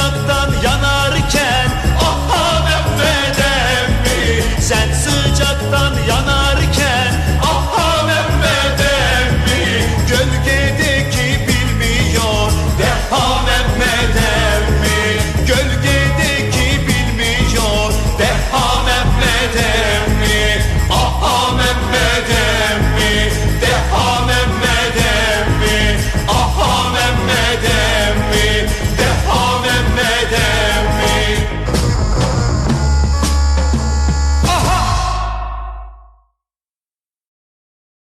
şaraptan yanar